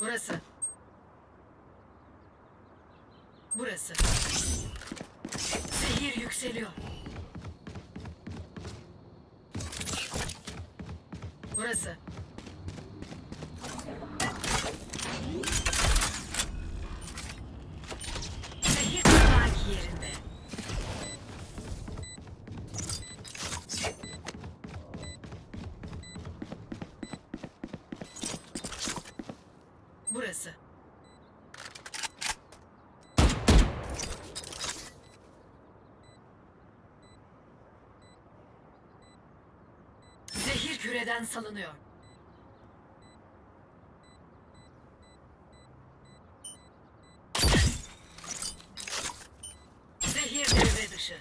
Burası. Burası. Zehir yükseliyor. Burası. burası. Zehir küreden salınıyor. Zehir devre dışı.